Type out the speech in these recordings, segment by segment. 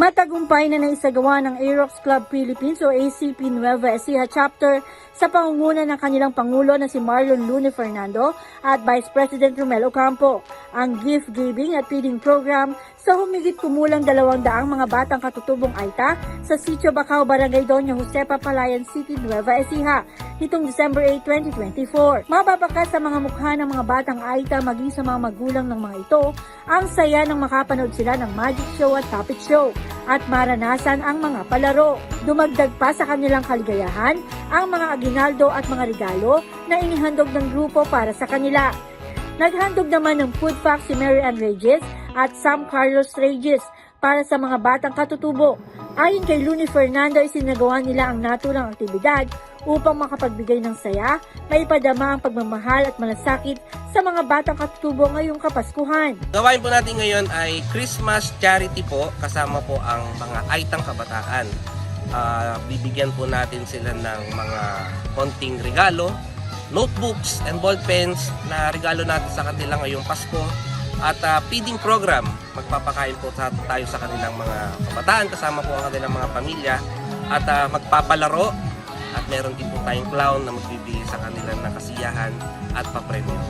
Matagumpay na naisagawa ng Aerox Club Philippines o ACP Nueva Ecija Chapter sa pangunguna ng kanilang Pangulo na si Marlon Lune Fernando at Vice President Romel Ocampo ang gift giving at feeding program sa humigit kumulang dalawang daang mga batang katutubong Aita sa Sitio Bacau, Barangay Doña Josepa, Palayan City, Nueva Ecija nitong December 8, 2024. Mapapakas sa mga mukha ng mga batang Aita maging sa mga magulang ng mga ito ang saya ng makapanood sila ng magic show at puppet show at maranasan ang mga palaro. Dumagdag pa sa kanilang kaligayahan ang mga aginaldo at mga regalo na inihandog ng grupo para sa kanila. Naghandog naman ng food pack si Mary Ann Regis at Sam Carlos Regis para sa mga batang katutubo. Ayon kay Luni Fernando, isinagawa nila ang naturang aktibidad upang makapagbigay ng saya, maipadama ang pagmamahal at malasakit sa mga batang katutubo ngayong Kapaskuhan. Gawain po natin ngayon ay Christmas charity po kasama po ang mga aitang kabataan. Ah, bibigyan po natin sila ng mga konting regalo, notebooks and ball pens na regalo natin sa kanila ngayong Pasko at ah, feeding program. Magpapakain po tayo sa kanilang mga kabataan kasama po ang kanilang mga pamilya at ah, magpapalaro at meron din po tayong clown na magbibigay sa kanila ng kasiyahan at papremyo.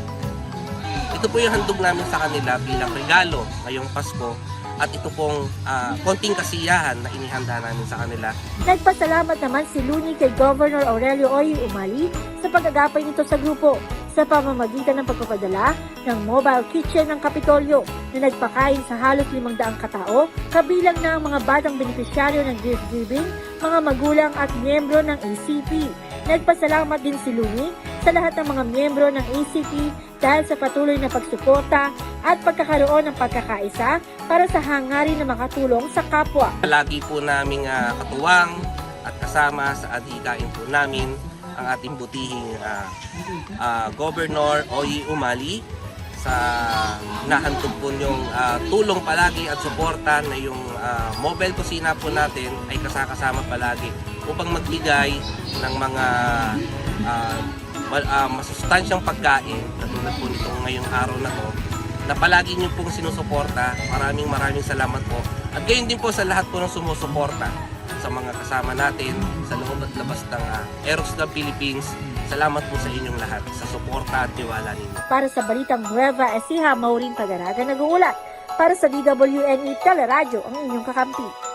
Ito po yung handog namin sa kanila bilang regalo ngayong Pasko at ito pong ah, konting kasiyahan na inihanda namin sa kanila. Nagpasalamat naman si Luni kay Governor Aurelio Oy Umali sa pag-agapay nito sa grupo sa pamamagitan ng pagpapadala ng mobile kitchen ng Kapitolyo na nagpakain sa halos 500 katao, kabilang na ang mga batang benepisyaryo ng gift giving, mga magulang at miyembro ng ACP. Nagpasalamat din si Luni sa lahat ng mga miyembro ng ACP dahil sa patuloy na pagsuporta at pagkakaroon ng pagkakaisa para sa hangarin na makatulong sa kapwa. Lagi po naming ah, katuwang at kasama sa adhikain po namin ang ating butihing ah, ah, Governor Oyi Umali sa nahantog po yung ah, tulong palagi at suporta na yung ah, mobile kusina po natin ay kasakasama palagi upang magbigay ng mga ma- ah, masustansyang pagkain katulad po nitong ngayong araw na to na palagi niyo pong sinusuporta. Maraming maraming salamat po. At gayon din po sa lahat po ng sumusuporta sa mga kasama natin sa loob at labas ng uh, Aerox Club Philippines. Salamat po sa inyong lahat sa suporta at tiwala ninyo. Para sa Balitang Nueva Ecija, Maureen Pagaraga nag-uulat. Para sa DWNE Teleradyo, ang inyong kakampi.